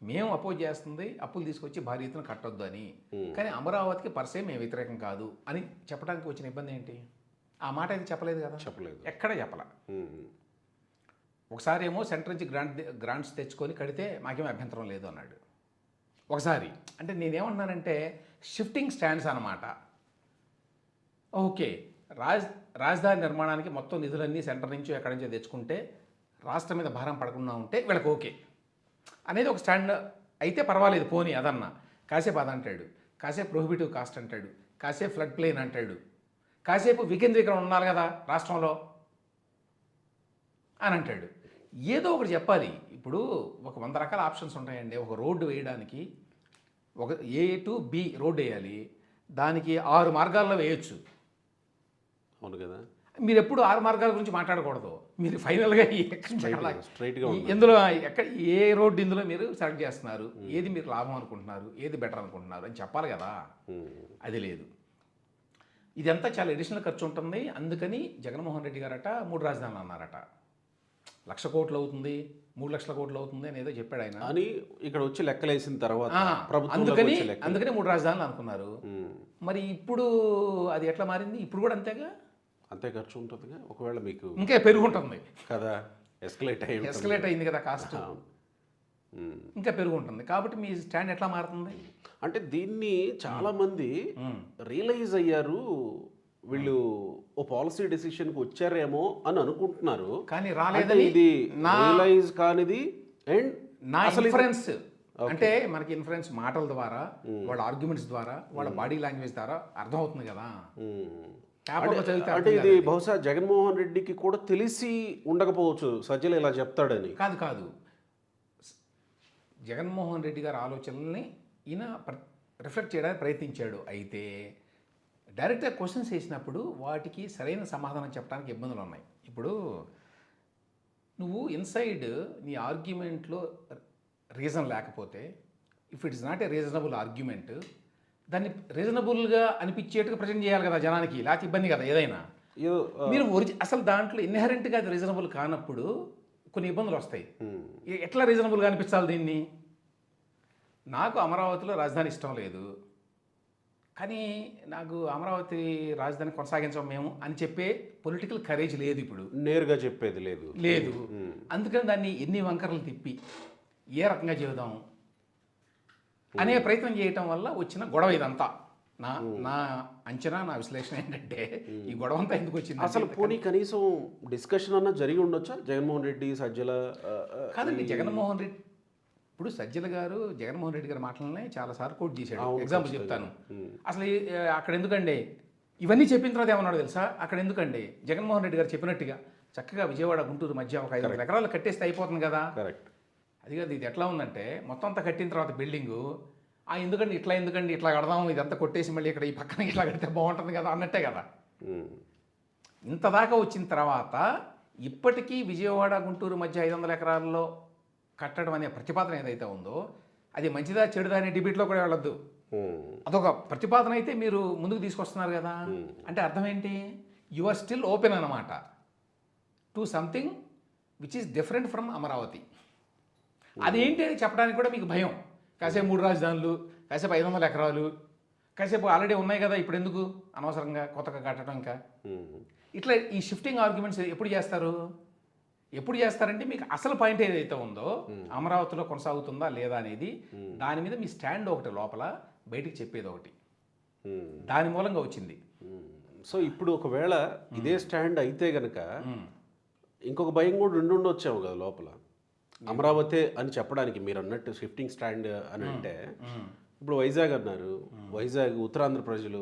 Speaker 2: మేము అపోజ్ చేస్తుంది అప్పులు తీసుకొచ్చి భారీ ఎత్తున కట్టొద్దు అని. కానీ అమరావతికి పర్సే మేము వ్యతిరేకం కాదు అని చెప్పడానికి వచ్చిన ఇబ్బంది ఏంటి? ఆ మాట అయితే చెప్పలేదు కదా.
Speaker 1: చెప్పలేదు.
Speaker 2: ఎక్కడ చెప్పల. ఒకసారి ఏమో సెంటర్ నుంచి గ్రాంట్ గ్రాంట్స్ తెచ్చుకొని కడితే మాకేం అభ్యంతరం లేదు అన్నాడు. ఒకసారి అంటే నేనేమన్నానంటే షిఫ్టింగ్ స్టాండ్స్ అన్నమాట. ఓకే రాజ్ రాజధాని నిర్మాణానికి మొత్తం నిధులన్నీ సెంటర్ నుంచి ఎక్కడి నుంచో తెచ్చుకుంటే రాష్ట్రం మీద భారం పడకుండా ఉంటే వీళ్ళకి ఓకే. అనేది ఒక స్టాండ్ అయితే పర్వాలేదు పోనీ అదన్నా. కాసేపు అదంటాడు కాసేపు ప్రొహిబిటివ్ కాస్ట్ అంటాడు. కాసేపు ఫ్లడ్ ప్లేన్ అంటాడు. కాసేపు వికేంద్రీకరణ ఉండాలి కదా రాష్ట్రంలో అని అంటాడు. ఏదో ఒకటి చెప్పాలి. ఇప్పుడు ఒక వంద రకాల ఆప్షన్స్ ఉంటాయండి. ఒక రోడ్డు వేయడానికి ఒక ఏ టు బి రోడ్డు వేయాలి. దానికి ఆరు మార్గాల్లో వేయొచ్చు.
Speaker 1: అవును కదా.
Speaker 2: మీరు ఎప్పుడు ఆరు మార్గాల గురించి మాట్లాడకూడదు. మీరు ఫైనల్గా ఇందులో ఎక్కడ ఏ రోడ్డు ఇందులో మీరు సెలెక్ట్ చేస్తున్నారు? ఏది మీరు లాభం అనుకుంటున్నారు? ఏది బెటర్ అనుకుంటున్నారు? అని చెప్పాలి కదా. అది లేదు. ఇదంతా చాలా అడిషనల్ ఖర్చు ఉంటుంది. అందుకని జగన్మోహన్ రెడ్డి గారట మూడు రాజధానులు అన్నారట. లక్ష కోట్లు అవుతుంది. మూడు లక్షల కోట్లు అవుతుంది అని ఏదో చెప్పాడు ఆయన.
Speaker 1: అని ఇక్కడ వచ్చి లెక్కలేసిన తర్వాత
Speaker 2: అందుకని అందుకని మూడు రాజధానులు అనుకున్నారు. మరి ఇప్పుడు అది ఎట్లా మారింది? ఇప్పుడు కూడా అంతేగా?
Speaker 1: అంతే ఖర్చు ఉంటుందిగా. ఒకవేళ మీకు
Speaker 2: ఇంకా పెరుగుంటుంది.
Speaker 1: కదా ఎస్కలేట్ అయ్యి.
Speaker 2: ఎస్కలేట్ అయింది కదా కాస్ట్. ఇంకా పెరుగుంటుంది. కాబట్టి మీ స్టాండ్ ఎట్లా మారుతుంది?
Speaker 1: అంటే దీన్ని చాలా మంది
Speaker 2: ఉమ్.
Speaker 1: రియలైజ్ అయ్యారు. వీళ్ళు ఓ పాలసీ డెసిషన్కి వచ్చారేమో అని అనుకుంటున్నారు.
Speaker 2: కానీ రాలేదని
Speaker 1: ఇది రియలైజ్ కానిది అండ్
Speaker 2: నా ఇన్ఫరెన్స్ అంటే మనకి ఇన్ఫరెన్స్ మాటల ద్వారా వాళ్ళ ఆర్గ్యుమెంట్స్ ద్వారా వాళ్ళ బాడీ లాంగ్వేజ్ ద్వారా అర్థమవుతుంది కదా.
Speaker 1: అంటే ఇది బహుశా జగన్మోహన్ రెడ్డికి కూడా తెలిసి ఉండకపోవచ్చు సజ్జలు ఇలా చెప్తాడని.
Speaker 2: కాదు కాదు. జగన్మోహన్ రెడ్డి గారి ఆలోచనల్ని ఈయన రిఫ్లెక్ట్ చేయడానికి ప్రయత్నించాడు. అయితే డైరెక్ట్గా క్వశ్చన్స్ వేసినప్పుడు వాటికి సరైన సమాధానం చెప్పడానికి ఇబ్బందులు ఉన్నాయి. ఇప్పుడు నువ్వు ఇన్సైడ్ నీ ఆర్గ్యుమెంట్లో రీజన్ లేకపోతే if it is not a reasonable argument దాన్ని రీజనబుల్గా అనిపించేట్టుగా ప్రజెంట్ చేయాలి కదా జనానికి లేకపోతే ఇబ్బంది కదా ఏదైనా. మీరు ఒరిజి అసలు దాంట్లో ఇన్హెరెంట్గా అది రీజనబుల్ కానప్పుడు కొన్ని ఇబ్బందులు వస్తాయి. ఎట్లా రీజనబుల్గా అనిపించాలి దీన్ని? నాకు అమరావతిలో రాజధాని ఇష్టం లేదు. కానీ నాకు అమరావతి రాజధాని కొనసాగించం మేము అని చెప్పే పొలిటికల్ కరేజ్ లేదు ఇప్పుడు.
Speaker 1: నేరుగా చెప్పేది లేదు.
Speaker 2: లేదు. అందుకని దాన్ని ఎన్ని వంకరలు తిప్పి ఏ రకంగా చెబుదాం? అనే ప్రయత్నం చేయటం వల్ల వచ్చిన గొడవ ఇదంతా. నా నా అంచనా నా విశ్లేషణ ఏంటంటే ఈ గొడవ అంతా ఎందుకు వచ్చింది
Speaker 1: అసలు పోనీ కనీసం డిస్కషన్ అన్న జరిగి ఉండొచ్చా? జగన్మోహన్ రెడ్డి సజ్జల
Speaker 2: కాదండి జగన్మోహన్ రెడ్డి ఇప్పుడు సజ్జల గారు జగన్మోహన్ రెడ్డి గారి మాటలనే చాలా సార్లు కోట్ చేశాడు. ఎగ్జాంపుల్. చెప్తాను. అసలు అక్కడ ఎందుకండి ఇవన్నీ చెప్పిన తర్వాత ఏమన్నాడు తెలుసా? అక్కడ ఎందుకండి జగన్మోహన్ రెడ్డి గారు చెప్పినట్టుగా చక్కగా విజయవాడ గుంటూరు మధ్య ఒక ఐదు ఎకరాలు కట్టేస్తే అయిపోతుంది కదా.
Speaker 1: కరెక్ట్
Speaker 2: అది కాదు ఇది ఎట్లా ఉందంటే మొత్తం అంతా కట్టిన తర్వాత బిల్డింగు ఆ ఎందుకండి ఇట్లా ఎందుకండి ఇట్లా కడదాం ఇదంతా కొట్టేసి మళ్ళీ ఇక్కడ ఈ పక్కన ఇట్లా కడితే బాగుంటుంది కదా అన్నట్టే కదా.
Speaker 1: ఉమ్.
Speaker 2: ఇంత దాకా వచ్చిన తర్వాత ఇప్పటికీ విజయవాడ గుంటూరు మధ్య ఐదు వందల ఎకరాల్లో కట్టడం అనే ప్రతిపాదన ఏదైతే ఉందో అది మంచిదా చెడుదా అనే డిబేట్లో కూడా వెళ్ళొద్దు. అదొక ప్రతిపాదన అయితే మీరు ముందుకు తీసుకొస్తున్నారు కదా. అంటే అర్థం ఏంటి? యు ఆర్ స్టిల్ ఓపెన్ అన్నమాట. To something which is different from Amaravati. అదేంటి అని చెప్పడానికి కూడా మీకు భయం. కాసేపు మూడు రాజధానులు కాసేపు ఐదు వందల ఎకరాలు కాసేపు ఆల్రెడీ ఉన్నాయి కదా ఇప్పుడు ఎందుకు? అనవసరంగా కొత్తగా కట్టడం ఇంకా. ఇట్లా ఈ షిఫ్టింగ్ ఆర్గ్యుమెంట్స్ ఎప్పుడు చేస్తారు? ఎప్పుడు చేస్తారంటే మీకు అసలు పాయింట్ ఏదైతే ఉందో అమరావతిలో కొనసాగుతుందా లేదా అనేది దాని మీద మీ స్టాండ్ ఒకటి లోపల బయటికి చెప్పేది ఒకటి. దాని మూలంగా వచ్చింది.
Speaker 1: సో ఇప్పుడు ఒకవేళ ఇదే స్టాండ్ అయితే గనక ఇంకొక భయం కూడా ఉండి ఉండొచ్చాము కదా లోపల. అమరావతి అని చెప్పడానికి మీరు అన్నట్టు షిఫ్టింగ్ స్టాండ్ అని అంటే ఇప్పుడు వైజాగ్ అన్నారు. వైజాగ్ ఉత్తరాంధ్ర ప్రజలు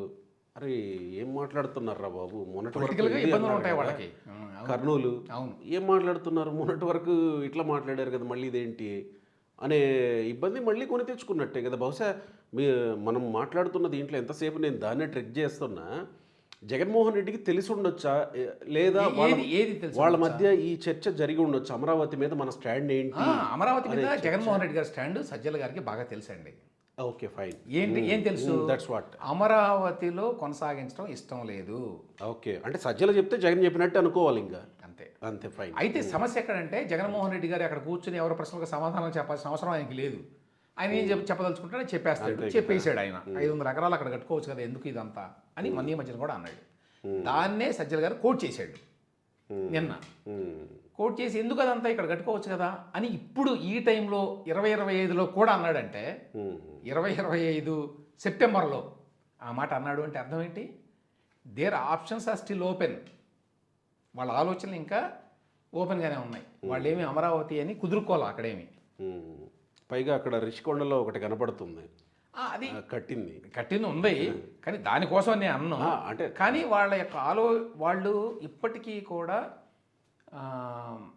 Speaker 1: అరే ఏం మాట్లాడుతున్నారా బాబు? మొన్నటి వరకు. కర్నూలు. ఏం మాట్లాడుతున్నారు? మొన్నటి వరకు ఇట్లా మాట్లాడారు కదా మళ్ళీ ఇదేంటి? అనే ఇబ్బంది మళ్ళీ కొని తెచ్చుకున్నట్టే కదా. బహుశా మీ మనం మాట్లాడుతున్న దీంట్లో ఎంతసేపు నేను దాన్నే ట్రెక్ చేస్తున్నా జగన్మోహన్ రెడ్డికి తెలిసి ఉండొచ్చా? లేదా
Speaker 2: ఏది తెలుసు
Speaker 1: వాళ్ళ మధ్య ఈ చర్చ జరిగి ఉండొచ్చు? అమరావతి మీద మన స్టాండ్ ఏంటి?
Speaker 2: అమరావతి మీద జగన్మోహన్ రెడ్డి గారి స్టాండ్ సజ్జల గారికి బాగా తెలుసండి.
Speaker 1: Okay fine.
Speaker 2: ఏంటి ఏం తెలుసు?
Speaker 1: దట్స్ వాట్
Speaker 2: అమరావతిలో కొనసాగించడం ఇష్టం లేదు.
Speaker 1: ఓకే అంటే సజ్జలు చెప్తే జగన్ చెప్పినట్టు అనుకోవాలి ఇంకా.
Speaker 2: అంతే.
Speaker 1: అంతే ఫైన్.
Speaker 2: అయితే సమస్య ఎక్కడంటే జగన్మోహన్ రెడ్డి గారు అక్కడ కూర్చుని ఎవరి ప్రశ్నలకు సమాధానం చెప్పాల్సిన అవసరం ఆయనకి లేదు. ఆయన ఏం చెప్ప చెప్పదలుచుకుంటాడో చెప్పేస్తాడు. చెప్పేసాడు ఆయన. ఐదు వందల ఎకరాలు అక్కడ కట్టుకోవచ్చు కదా ఎందుకు ఇదంతా అని మన మధ్యన కూడా అన్నాడు. దాన్నే సజ్జల గారు కోట్ చేశాడు. నిన్న. కోట్ చేసి ఎందుకు అదంతా ఇక్కడ కట్టుకోవచ్చు కదా అని ఇప్పుడు ఈ టైంలో ఇరవై ఇరవై ఐదులో కూడా అన్నాడంటే. ఇరవై ఇరవై ఐదు సెప్టెంబర్లో ఆ మాట అన్నాడు అంటే అర్థం ఏంటి? Their options are still open. వాళ్ళ ఆలోచనలు ఇంకా ఓపెన్గానే ఉన్నాయి. వాళ్ళు ఏమి అమరావతి అని కుదురుకోవాలి అక్కడేమి.
Speaker 1: పైగా అక్కడ రిషికొండలో ఒకటి కనపడుతుంది.
Speaker 2: ఆ, అది.
Speaker 1: కట్టింది.
Speaker 2: కట్టింది ఉంది. కానీ దానికోసం నేను అన్ను.
Speaker 1: అంటే
Speaker 2: కానీ వాళ్ళ యొక్క ఆలో వాళ్ళు ఇప్పటికీ కూడా ఆ,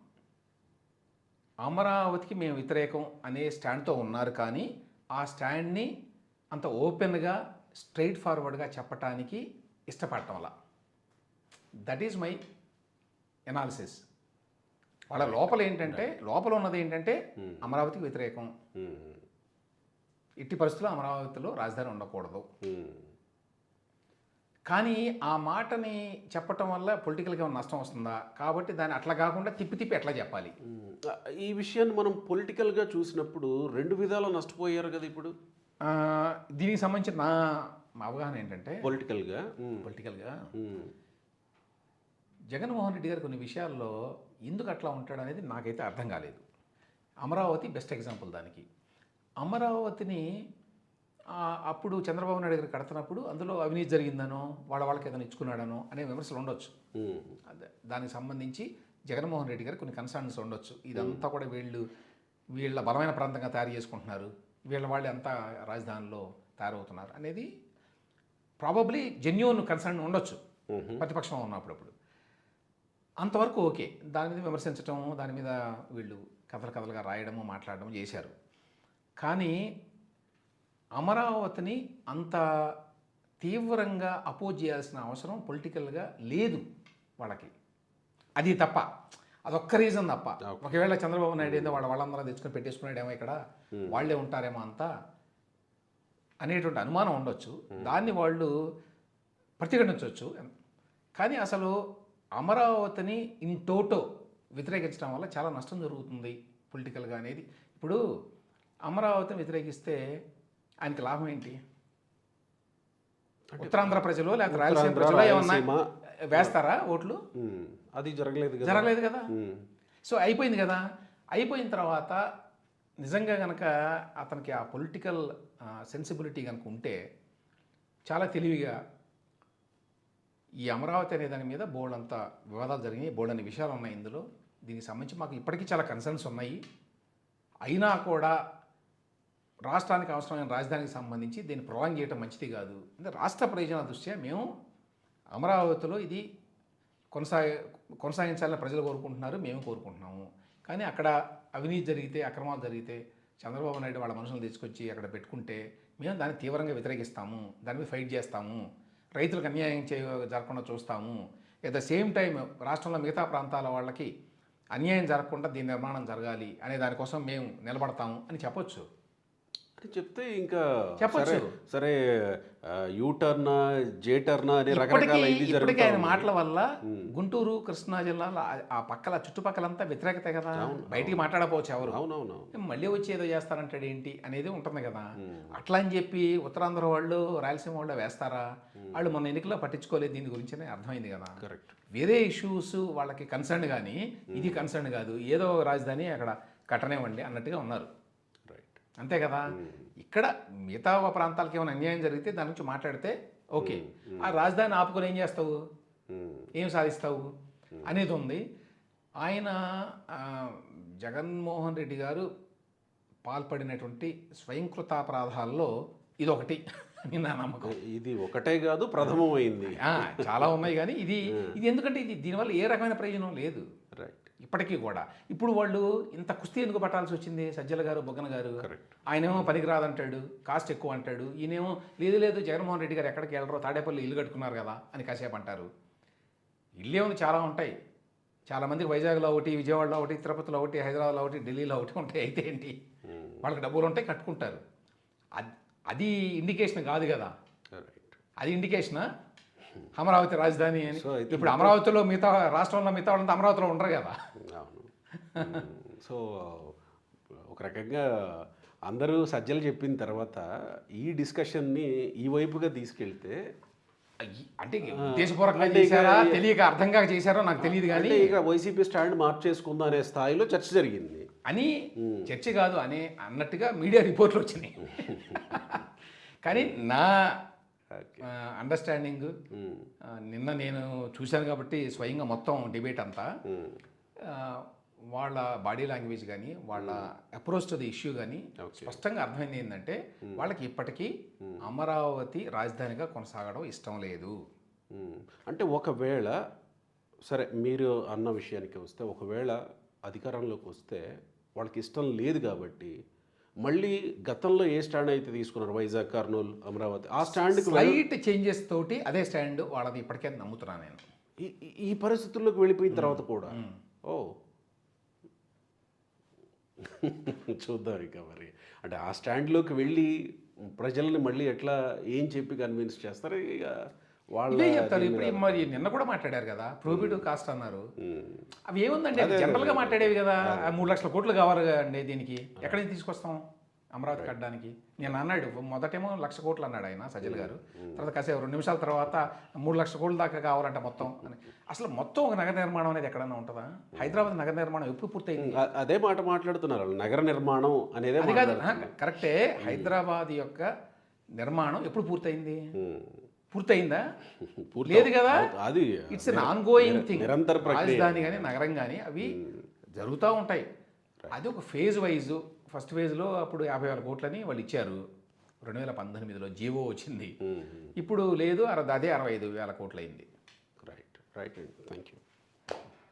Speaker 2: అమరావతికి మేము వ్యతిరేకం అనే స్టాండ్తో ఉన్నారు. కానీ ఆ స్టాండ్ని అంత ఓపెన్గా స్ట్రైట్ ఫార్వర్డ్గా చెప్పటానికి ఇష్టపడటం వల్ల. That is my analysis. వాళ్ళ లోపల ఏంటంటే లోపల ఉన్నది ఏంటంటే అమరావతికి వ్యతిరేకం.
Speaker 1: ఉమ్.
Speaker 2: ఎట్టి పరిస్థితుల్లో అమరావతిలో రాజధాని ఉండకూడదు.
Speaker 1: ఉమ్.
Speaker 2: కానీ ఆ మాటని చెప్పటం వల్ల పొలిటికల్గా ఏమైనా నష్టం వస్తుందా? కాబట్టి దాన్ని అట్లా కాకుండా తిప్పి తిప్పి ఎట్లా చెప్పాలి?
Speaker 1: ఈ విషయాన్ని మనం పొలిటికల్గా చూసినప్పుడు రెండు విధాలు నష్టపోయారు కదా ఇప్పుడు?
Speaker 2: దీనికి సంబంధించిన నా అవగాహన ఏంటంటే
Speaker 1: పొలిటికల్గా.
Speaker 2: పొలిటికల్గా. జగన్మోహన్ రెడ్డి గారు కొన్ని విషయాల్లో ఎందుకు అట్లా ఉంటాడు అనేది నాకైతే అర్థం కాలేదు. అమరావతి బెస్ట్ ఎగ్జాంపుల్ దానికి. అమరావతిని అప్పుడు చంద్రబాబు నాయుడు గారు కడుతున్నప్పుడు అందులో అవినీతి జరిగిందనో వాళ్ళ వాళ్ళకి ఏదైనా ఇచ్చుకున్నాడనో అనే విమర్శలు ఉండొచ్చు. దానికి సంబంధించి జగన్మోహన్ రెడ్డి గారు కొన్ని కన్సర్న్స్ ఉండొచ్చు. ఇదంతా కూడా వీళ్ళు వీళ్ళ బలమైన ప్రాంతంగా తయారు చేసుకుంటున్నారు. వీళ్ళ వాళ్ళు ఎంత రాజధానిలో తయారవుతున్నారు అనేది ప్రాబబ్లీ జెన్యున్ కన్సర్న్ ఉండొచ్చు.
Speaker 1: మ్మ్.
Speaker 2: ప్రతిపక్షంలో ఉన్నప్పుడప్పుడు. అంతవరకు ఓకే. దాని మీద విమర్శించటం దాని మీద వీళ్ళు కథలు కథలుగా రాయడము మాట్లాడడం చేశారు. కానీ అమరావతిని అంత తీవ్రంగా అపోజ్ చేయాల్సిన అవసరం పొలిటికల్గా లేదు వాళ్ళకి. అది తప్ప. అదొక్క రీజన్ తప్ప. ఒకవేళ చంద్రబాబు నాయుడు ఏదో వాళ్ళ వాళ్ళందరూ తెచ్చుకొని పెట్టేసుకున్నాడేమో ఇక్కడ వాళ్ళే ఉంటారేమో అంతా అనేటువంటి అనుమానం ఉండొచ్చు. దాన్ని వాళ్ళు ప్రతిఘటించవచ్చు. కానీ అసలు అమరావతిని ఇన్ టోటో వ్యతిరేకించడం వల్ల చాలా నష్టం జరుగుతుంది పొలిటికల్గా అనేది. ఇప్పుడు అమరావతిని వ్యతిరేకిస్తే ఆయనకి లాభం ఏంటి? ఉత్తరాంధ్ర ప్రజలు లేకపోతే రాయలసీమ ప్రజలు ఏమన్నా. వేస్తారా ఓట్లు?
Speaker 1: అది జరగలేదు
Speaker 2: జరగలేదు కదా? సో అయిపోయింది కదా? అయిపోయిన తర్వాత నిజంగా కనుక అతనికి ఆ పొలిటికల్ సెన్సిబిలిటీ కనుక ఉంటే చాలా తెలివిగా ఈ అమరావతి అనే దాని మీద బోల్డ్ అంత వివాదాలు జరిగినాయి బోల్డ్ అనే విషయాలు ఉన్నాయి ఇందులో. దీనికి సంబంధించి మాకు ఇప్పటికీ చాలా కన్సర్న్స్ ఉన్నాయి. అయినా కూడా రాష్ట్రానికి అవసరమైన రాజధానికి సంబంధించి దీన్ని ప్రొలాంగ్ చేయడం మంచిది కాదు. అంటే రాష్ట్ర ప్రయోజనాల దృష్ట్యా మేము అమరావతిలో ఇది కొనసాగ కొనసాగించాలని ప్రజలు కోరుకుంటున్నారు మేము కోరుకుంటున్నాము. కానీ అక్కడ అవినీతి జరిగితే అక్రమాలు జరిగితే చంద్రబాబు నాయుడు వాళ్ళ మనుషులను తీసుకొచ్చి అక్కడ పెట్టుకుంటే మేము దాన్ని తీవ్రంగా వ్యతిరేకిస్తాము దాని మీద ఫైట్ చేస్తాము. రైతులకు అన్యాయం చే జరగకుండా చూస్తాము. ఎట్ ద సేమ్ టైం రాష్ట్రంలో మిగతా ప్రాంతాల వాళ్ళకి అన్యాయం జరగకుండా దీని నిర్మాణం జరగాలి అనే దానికోసం మేము నిలబడతాము అని చెప్పొచ్చు.
Speaker 1: అని చెప్తే ఇంకా
Speaker 2: చెప్పొచ్చు.
Speaker 1: సరే సరే యూ టర్న్ జే టర్న్ అని రకరకాల
Speaker 2: ఇప్పటికీ ఆయన. మాటల వల్ల గుంటూరు కృష్ణా జిల్లాలో ఆ- పక్కల చుట్టుపక్కలంతా వ్యతిరేకత కదా. బయటికి మాట్లాడపోవచ్చు ఎవరు.
Speaker 1: అవునవును
Speaker 2: మళ్ళీ వచ్చి ఏదో చేస్తారంటాడు ఏంటి అనేది ఉంటుంది కదా. అట్లా అని చెప్పి ఉత్తరాంధ్ర వాళ్ళు రాయలసీమ వాళ్ళు వేస్తారా? వాళ్ళు మొన్న ఎన్నికల్లో పట్టించుకోలేదు దీని గురించి అర్థమైంది కదా.
Speaker 1: కరెక్ట్.
Speaker 2: వేరే ఇష్యూస్ వాళ్ళకి కన్సర్న్ కానీ ఇది కన్సర్న్ కాదు. ఏదో రాజధాని అక్కడ కట్టనివ్వండి అన్నట్టుగా ఉన్నారు. అంతే కదా? ఇక్కడ మిగతా ప్రాంతాలకి ఏమైనా అన్యాయం జరిగితే దాని గురించి మాట్లాడితే ఓకే. ఆ రాజధాని ఆపుకొని ఏం చేస్తావు? ఏం సాధిస్తావు? అనేది ఉంది. ఆయన జగన్మోహన్ రెడ్డి గారు పాల్పడినటువంటి స్వయంకృతాపరాధాల్లో ఇదొకటి. అని నా నమ్మకం.
Speaker 1: ఇది ఒకటే కాదు ప్రథమమైంది.
Speaker 2: చాలా ఉన్నాయి కానీ ఇది ఇది ఎందుకంటే ఇది దీనివల్ల ఏ రకమైన ప్రయోజనం లేదు. ఇప్పటికీ కూడా. ఇప్పుడు వాళ్ళు ఇంత కుస్తీ ఎందుకు పట్టాల్సి వచ్చింది? సజ్జల గారు బొగ్గన గారు. ఆయనేమో పనికిరాదంటాడు కాస్ట్ ఎక్కువ అంటాడు. ఈయనేమో లేదు లేదు జగన్మోహన్ రెడ్డి గారు ఎక్కడికి వెళ్ళరో తాడేపల్లి ఇల్లు కట్టుకున్నారు కదా అని కాసేపు అంటారు. ఇల్లే ఉంది చాలా ఉంటాయి. చాలా మందికి వైజాగ్లో ఒకటి విజయవాడలో ఒకటి తిరుపతిలో ఒకటి హైదరాబాద్లో ఒకటి ఢిల్లీలో ఒకటి ఉంటాయి. అయితే ఏంటి? వాళ్ళకి డబ్బులు ఉంటాయి కట్టుకుంటారు. అది అది ఇండికేషన్ కాదు కదా. అది ఇండికేషనా? అమరావతి రాజధాని అని. ఇప్పుడు అమరావతిలో మిగతా రాష్ట్రంలో మిగతా వాళ్ళంతా అమరావతిలో ఉండరు కదా.
Speaker 1: సో ఒక రకంగా అందరూ సజ్జలు చెప్పిన తర్వాత ఈ డిస్కషన్ని ఈ వైపుగా తీసుకెళ్తే
Speaker 2: అంటే ఉద్దేశపూర్వకంగా చేశారా? తెలియక అర్థంగా చేశారో నాకు తెలియదు కానీ
Speaker 1: ఇక వైసీపీ స్టాండ్ మార్చేసుకుందాం అనే స్థాయిలో చర్చ జరిగింది.
Speaker 2: అని చర్చ కాదు అనే అన్నట్టుగా మీడియా రిపోర్ట్లు వచ్చినాయి. కానీ నా అండర్స్టాండింగ్ నిన్న నేను చూశాను కాబట్టి స్వయంగా మొత్తం డిబేట్ అంతా. వాళ్ళ బాడీ లాంగ్వేజ్ కానీ వాళ్ళ అప్రోచ్ టు ది ఇష్యూ కానీ. స్పష్టంగా అర్థమైంది ఏంటంటే వాళ్ళకి ఇప్పటికీ అమరావతి రాజధానిగా కొనసాగడం ఇష్టం లేదు.
Speaker 1: అంటే ఒకవేళ సరే మీరు అన్న విషయానికి వస్తే ఒకవేళ అధికారంలోకి వస్తే వాళ్ళకి ఇష్టం లేదు కాబట్టి మళ్ళీ గతంలో ఏ స్టాండ్ అయితే తీసుకున్నారు వైజాగ్ కర్నూలు అమరావతి ఆ స్టాండ్కి
Speaker 2: స్లైట్ చేంజెస్ తోటి అదే స్టాండ్ వాళ్ళది ఇప్పటికే నమ్ముతున్నాను నేను.
Speaker 1: ఈ పరిస్థితుల్లోకి వెళ్ళిపోయిన తర్వాత కూడా? ఓ. చూద్దాం ఇక మరి. అంటే ఆ స్టాండ్లోకి వెళ్ళి ప్రజల్ని మళ్ళీ ఎట్లా ఏం చెప్పి కన్విన్స్ చేస్తారు? ఇక వాళ్ళ
Speaker 2: చెప్తారు. ఇప్పుడు మరి నిన్న కూడా మాట్లాడారు కదా ప్రోబిటివ్ కాస్ట్ అన్నారు. అవి ఏముందండి? జనరల్గా మాట్లాడేవి కదా. మూడు లక్షల కోట్లు కావాలి అండి దీనికి. ఎక్కడి నుంచి తీసుకొస్తాం? అమరావతి కట్టడానికి. నేను అన్నాడు మొదటేమో లక్ష కోట్లు అన్నాడు ఆయన సజ్జల్ గారు. తర్వాత కాసేపు రెండు నిమిషాల తర్వాత మూడు లక్షల కోట్ల దాకా కావాలంట మొత్తం అని. అసలు మొత్తం ఒక నగర నిర్మాణం అనేది ఎక్కడన్నా ఉంటుందా? హైదరాబాద్ నగర నిర్మాణం ఎప్పుడు పూర్తయింది?
Speaker 1: అదే మాట మాట్లాడుతున్నారు. నగర నిర్మాణం అనేదే
Speaker 2: అది కాదు. కరెక్టే. హైదరాబాద్ యొక్క నిర్మాణం ఎప్పుడు పూర్తయింది. పూర్తయిందా?
Speaker 1: పూర్తి
Speaker 2: లేదు కదా?
Speaker 1: అది
Speaker 2: ఇట్స్ ఆన్ గోయింగ్ థింగ్
Speaker 1: నిరంతర
Speaker 2: రాజధాని కానీ నగరం కానీ అవి జరుగుతూ ఉంటాయి. అది ఒక ఫేజ్ వైజ్ ఫస్ట్ ఫేజ్లో అప్పుడు యాభై వేల కోట్లని వాళ్ళు ఇచ్చారు. రెండు వేల పంతొమ్మిదిలో జీవో వచ్చింది. ఇప్పుడు లేదు అదే అరవై ఐదు వేల కోట్లు అయింది
Speaker 1: రైట్ రైట్ థ్యాంక్ యూ